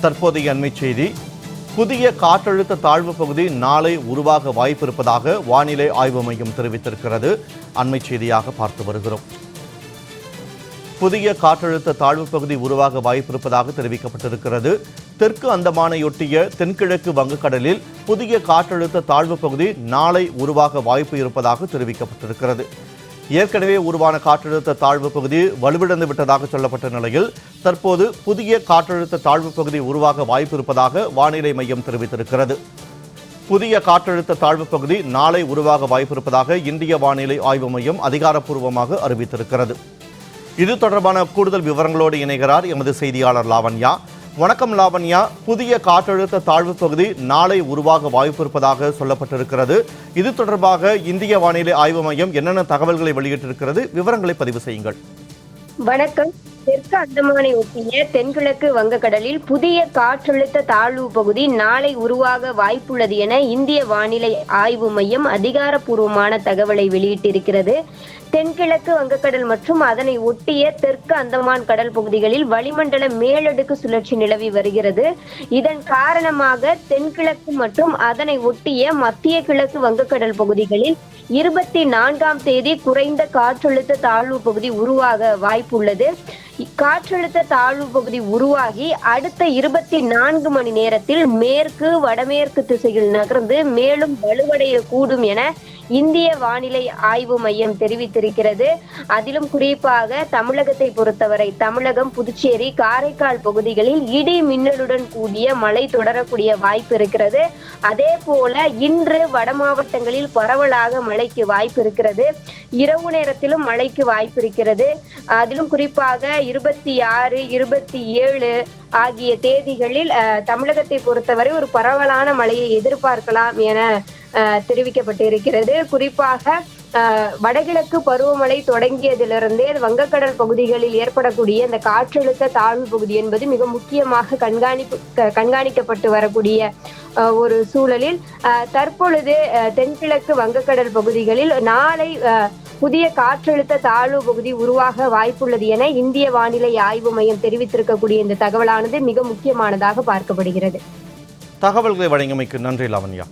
தற்போதைய அண்மை செய்தி. புதிய காற்றழுத்த தாழ்வு பகுதி நாளை உருவாக வாய்ப்பிருப்பதாக வானிலை ஆய்வு மையம் தெரிவித்திருக்கிறது. அண்மை செய்தியாக பார்த்து வருகிறோம். புதிய காற்றழுத்த தாழ்வு பகுதி உருவாக வாய்ப்பிருப்பதாக தெரிவிக்கப்பட்டிருக்கிறது. தெற்கு அந்தமானையொட்டிய தென்கிழக்கு வங்கக்கடலில் புதிய காற்றழுத்த தாழ்வு பகுதி நாளை உருவாக வாய்ப்பு இருப்பதாக தெரிவிக்கப்பட்டிருக்கிறது. ஏற்கனவே உருவான காற்றழுத்த தாழ்வு பகுதி வலுவிழந்து விட்டதாக சொல்லப்பட்ட நிலையில் தற்போது புதிய காற்றழுத்த தாழ்வு பகுதி உருவாக வாய்ப்பு இருப்பதாக வானிலை மையம் தெரிவித்திருக்கிறது. புதிய காற்றழுத்த தாழ்வு பகுதி நாளை உருவாக வாய்ப்பிருப்பதாக இந்திய வானிலை ஆய்வு மையம் அதிகாரப்பூர்வமாக அறிவித்திருக்கிறது. இது தொடர்பான கூடுதல் விவரங்களோடு இணைகிறார் எமது செய்தியாளர் லாவண்யா. வணக்கம் லாவண்யா. புதிய காற்றழுத்த தாழ்வு பகுதி நாளை உருவாக வாய்ப்பு இருப்பதாக சொல்லப்பட்டிருக்கிறது. இது தொடர்பாக இந்திய வானிலை ஆய்வு மையம் என்னென்ன தகவல்களை வெளியிட்டிருக்கிறது விவரங்களை பதிவு செய்யுங்கள். வணக்கம். தெற்கு அந்தமானை ஒட்டிய தென்கிழக்கு வங்கக்கடலில் புதிய காற்றழுத்த தாழ்வு பகுதி நாளை உருவாக வாய்ப்புள்ளது என இந்திய வானிலை ஆய்வு மையம் அதிகாரப்பூர்வமான தகவலை வெளியிட்டிருக்கிறது. தென்கிழக்கு வங்கக்கடல் மற்றும் அதனை ஒட்டிய தெற்கு அந்தமான் கடல் பகுதிகளில் வளிமண்டல மேலடுக்கு சுழற்சி நிலவி வருகிறது. இதன் காரணமாக தென்கிழக்கு மற்றும் அதனை ஒட்டிய மத்திய கிழக்கு வங்கக்கடல் பகுதிகளில் இருபத்தி நான்காம் தேதி குறைந்த காற்றழுத்த தாழ்வு பகுதி உருவாக வாய்ப்புள்ளது. காற்றழுத்த தாழ்வு பகுதி உருவாகி அடுத்த இருபத்தி நான்கு மணி நேரத்தில் மேற்கு வடமேற்கு திசையில் நகர்ந்து மேலும் வலுவடைய கூடும் என இந்திய வானிலை ஆய்வு மையம் தெரிவித்திருக்கிறது. அதிலும் குறிப்பாக தமிழகத்தை பொறுத்தவரை தமிழகம் புதுச்சேரி காரைக்கால் பகுதிகளில் இடி மின்னலுடன் கூடிய மழை தொடரக்கூடிய வாய்ப்பு இருக்கிறது. அதே போல இன்று வட மாவட்டங்களில் பரவலாக மழைக்கு வாய்ப்பு இருக்கிறது. இரவு நேரத்திலும் மழைக்கு வாய்ப்பு இருக்கிறது. அதிலும் குறிப்பாக இருபத்தி ஆறு இருபத்தி ஏழு ஆகிய தேதிகளில் அஹ், தமிழகத்தை பொறுத்தவரை ஒரு பரவலான மழையை எதிர்பார்க்கலாம் என அஹ், தெரிவிக்கப்பட்டிருக்கிறது. குறிப்பாக அஹ், வடகிழக்கு பருவமழை தொடங்கியதிலிருந்தே வங்கக்கடல் பகுதிகளில் ஏற்படக்கூடிய இந்த காற்றழுத்த தாழ்வு பகுதி என்பது மிக முக்கியமாக கண்காணிப்பு கண்காணிக்கப்பட்டு வரக்கூடிய ஒரு சூழலில் அஹ், தற்பொழுது அஹ், தென்கிழக்கு வங்கக்கடல் பகுதிகளில் நாளை அஹ், புதிய காற்றழுத்த தாழ்வு பகுதி உருவாக வாய்ப்புள்ளது என இந்திய வானிலை ஆய்வு மையம் தெரிவித்திருக்கக்கூடிய இந்த தகவலானது மிக முக்கியமானதாக பார்க்கப்படுகிறது. தகவல்களை வழங்கியமைக்கு நன்றி லாவண்யா.